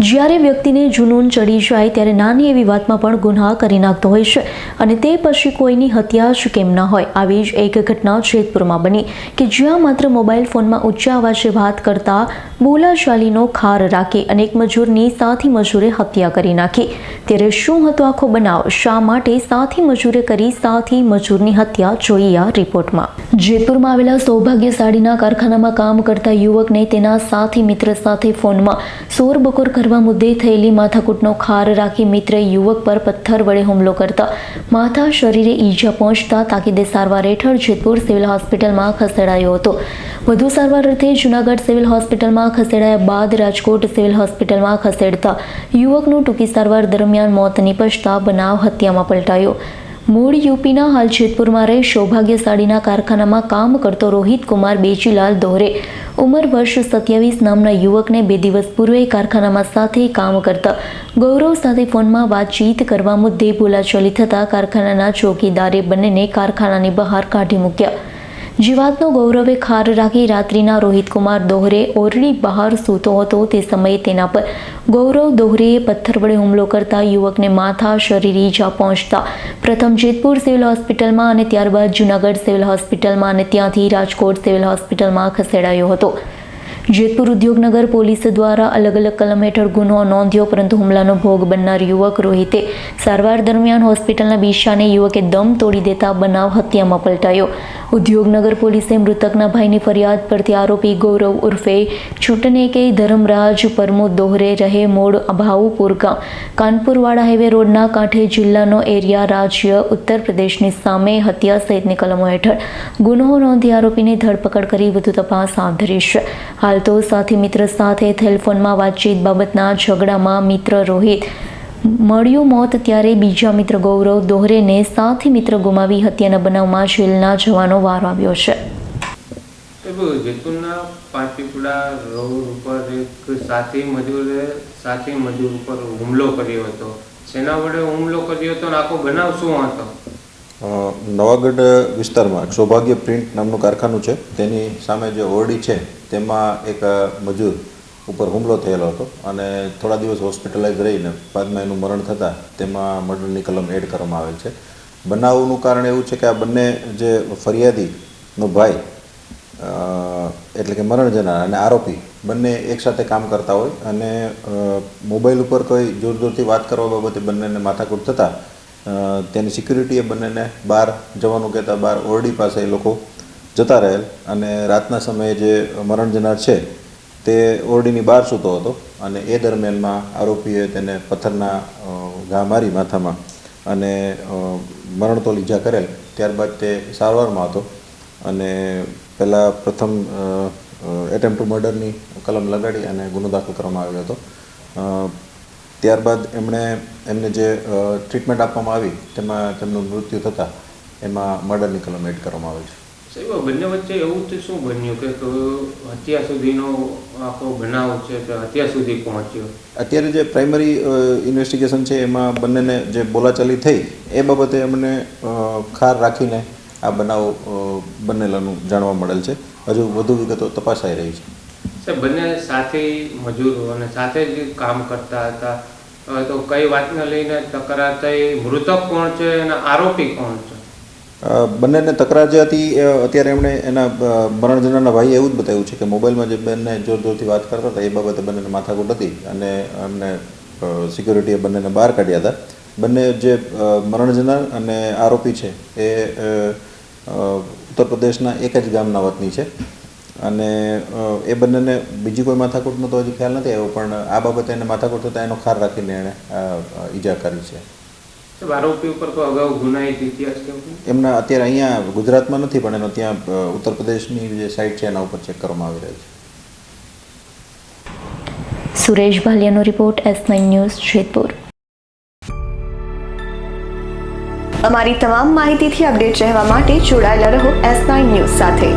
જ્યારે વ્યક્તિને જુનૂન ચડી જાય ત્યારે નાની એવી વાતમાં પણ ગુનાહ કરી નાખતો હોય છે અને તે પછી કોઈની હત્યા જ કેમ ન હોય. આવી જ એક ઘટના જેતપુરમાં બની કે જ્યાં માત્ર મોબાઈલ ફોનમાં ઊંચા અવાજે વાત કરતા બોલાશાલીનો ખાર રાખી અને એક મજૂરની સાથી મજૂરે હત્યા કરી નાખી. ત્યારે શું હતો આખો બનાવ? શા માટે સાથી મજૂરે કરી સાથી મજૂરની હત્યા? જોઈએ આ રિપોર્ટમાં. જેતપુરમાં આવેલા સૌભાગ્ય સાડીના કારખાનામાં કામ કરતા યુવકને તેના સાથી મિત્ર સાથે ફોનમાં સોર બકોર કરવા મુદ્દે થયેલી માથાકૂટનો ખાર રાખી મિત્રે યુવક પર પથ્થર વડે હુમલો કરતા માથા શરીરે ઈજા પહોંચતા તાકીદે સારવાર હેઠળ જેતપુર સિવિલ હોસ્પિટલમાં ખસેડાયો હતો. વધુ સારવાર અર્થે જૂનાગઢ સિવિલ હોસ્પિટલમાં ખસેડાયા બાદ રાજકોટ સિવિલ હોસ્પિટલમાં ખસેડતા યુવકનું ટૂંકી સારવાર દરમિયાન મોત નિપજતા બનાવ હત્યામાં પલટાયો. મૂળ યુપીના હાલ જેતપુરમાં રહી સૌભાગ્યશાળીના કારખાનામાં કામ કરતો રોહિત કુમાર બેચીલાલ દોહરે ઉંમર વર્ષ સત્યાવીસ નામના યુવકને બે દિવસ પૂર્વે કારખાનામાં સાથે કામ કરતા. ગૌરવ સાથે ફોનમાં વાતચીત કરવા મુદ્દે બોલાચાલી થતાં કારખાનાના ચોકીદારે બંનેને કારખાનાની બહાર કાઢી મૂક્યા. જે વાતનો ગૌરવે ખાર રાખી રાત્રિના રોહિતકુમાર દોહરે ઓરડી બહાર સૂતો હતો તે સમયે તેના પર ગૌરવ દોહરેએ પથ્થર વડે હુમલો કરતા યુવકને માથા શરીર ઈજા પહોંચતા પ્રથમ જેતપુર સિવિલ હોસ્પિટલમાં અને ત્યારબાદ જૂનાગઢ સિવિલ હોસ્પિટલમાં અને ત્યાંથી રાજકોટ સિવિલ હોસ્પિટલમાં ખસેડાયો હતો. જેતપુર ઉદ્યોગનગર પોલીસ દ્વારા અલગ અલગ કલમ હેઠળ ગુનો નોંધ્યો, પરંતુ હુમલાનો ભોગ બનનાર યુવક રોહિતે સારવાર દરમિયાન હોસ્પિટલના બીશાને યુવકે દમ તોડી દેતા બનાવ હત્યામાં પલટાયો. ઉદ્યોગનગર પોલીસે મૃતકના ભાઈની ફરિયાદ પરથી આરોપી ગૌરવ ઉર્ફે છૂટને કે ધરમરાજ પરમો દોહરે રહે મોડ ભાવુપુર ગામ. કાનપુરવાડા હાઈવે રોડના કાંઠે જિલ્લાનો એરિયા રાજ્ય ઉત્તર પ્રદેશની સામે હત્યા સહિતની કલમો હેઠળ ગુનો નોંધી આરોપીની ધરપકડ કરી વધુ તપાસ હાથ ધરી છે. હાલ તો સાથી મિત્ર સાથે ટેલિફોનમાં વાતચીત બાબતના ઝઘડામાં મિત્ર રોહિત મળ્યું મોત ત્યારે બીજા મિત્ર ગૌરવ દોહરેને સાથી મિત્ર ગુમાવી હત્યાના બનાવમાં જેલના જવાનો વારો આવ્યો છે. જેતપુરના પાટીપુડા રોડ ઉપર એક સાથી મજૂરે સાથી મજૂર ઉપર હુમલો કર્યો હતો. શેના વડે હુમલો કર્યો હતો ને આખો બનાવ શું હતો? નવાગઢ વિસ્તારમાં સૌભાગ્ય પ્રિન્ટ નામનું કારખાનું છે. તેની સામે જે ઓરડી છે તેમાં એક મજૂર ઉપર હુમલો થયેલો હતો અને થોડા દિવસ હોસ્પિટલાઇઝ રહીને બાદમાં એનું મરણ થતાં તેમાં મર્ડરની કલમ એડ કરવામાં આવેલ છે. બનાવનું કારણ એવું છે કે આ બંને જે ફરિયાદીનો ભાઈ એટલે કે મરણ જનાર અને આરોપી બંને એકસાથે કામ કરતા હોય અને મોબાઈલ ઉપર કોઈ જોર જોરથી વાત કરવા બાબતે બંનેને માથાકૂટ થતાં તેની સિક્યુરિટીએ બંનેને બહાર જવાનું કહેતા બહાર ઓરડી પાસે એ લોકો જતા રહેલ અને રાતના સમયે જે મરણ જનાર છે તે ઓરડીની બહાર સૂતો હતો અને એ દરમિયાનમાં આરોપીએ તેને પથ્થરના ઘા મારી માથામાં અને મરણ મરણતોલ ઈજા કરેલ. ત્યારબાદ તે સારવારમાં હતો અને પહેલાં પ્રથમ એટેમ્પ ટુ મર્ડરની કલમ લગાડી અને ગુનો દાખલ કરવામાં આવ્યો હતો. ત્યારબાદ એમણે એમને જે ટ્રીટમેન્ટ આપવામાં આવી, તેમાં તેમનું મૃત્યુ થતાં એમાં મર્ડરની કલમ એડ કરવામાં આવી છે. સાહેબ બંને વચ્ચે એવું તો શું બન્યું કે હત્યા સુધીનો આખો બનાવ છે કે હત્યા સુધી પહોંચ્યો? અત્યારે જે પ્રાઇમરી ઇન્વેસ્ટિગેશન છે એમાં બંનેને જે બોલાચાલી થઈ એ બાબતે અમને ખાર રાખીને આ બનાવ બનેલાનું જાણવા મળેલ છે. હજુ વધુ વિગતો તપાસાઈ રહી છે. સાહેબ બંને સાથે મજૂરો અને સાથે જ કામ કરતા હતા. તો કઈ વાતને લઈને તકરાર થઈ મૃતક કોણ છે અને આરોપી કોણ છે? બંનેને તકરાર જે હતી અત્યારે એમણે એના મરણ ભાઈએ એવું જ બતાવ્યું છે કે મોબાઈલમાં જે બંને જોર જોરથી વાત કરતા હતા એ બાબતે બંનેને માથાકૂટ હતી અને એમને સિક્યુરિટીએ બંનેને બહાર કાઢ્યા હતા. બંને જે અ, મરણ જનાર અને આરોપી છે એ ઉત્તર પ્રદેશના એક જ ગામના વતની છે. અને એ બંનેને બીજી કોઈ માથાકૂટનો તો હજી ખ્યાલ નથી આવ્યો પણ આ બાબતે એને માથાકૂટ થતાં એનો ખાર રાખીને એણે ઈજા કરી છે. એમના અત્યારે અહીંયા ગુજરાતમાં નથી પણ એનો ત્યાં ઉત્તર પ્રદેશની જે સાઇટ છે એના ઉપર ચેક કરવામાં આવી રહ્યો છે. Suresh ભાલિયાનો report S nine news Jetpur. અમારી તમામ માહિતીથી અપડેટ રહેવા માટે જોડાયેલા રહો એસ નાઇન ન્યૂઝ સાથે.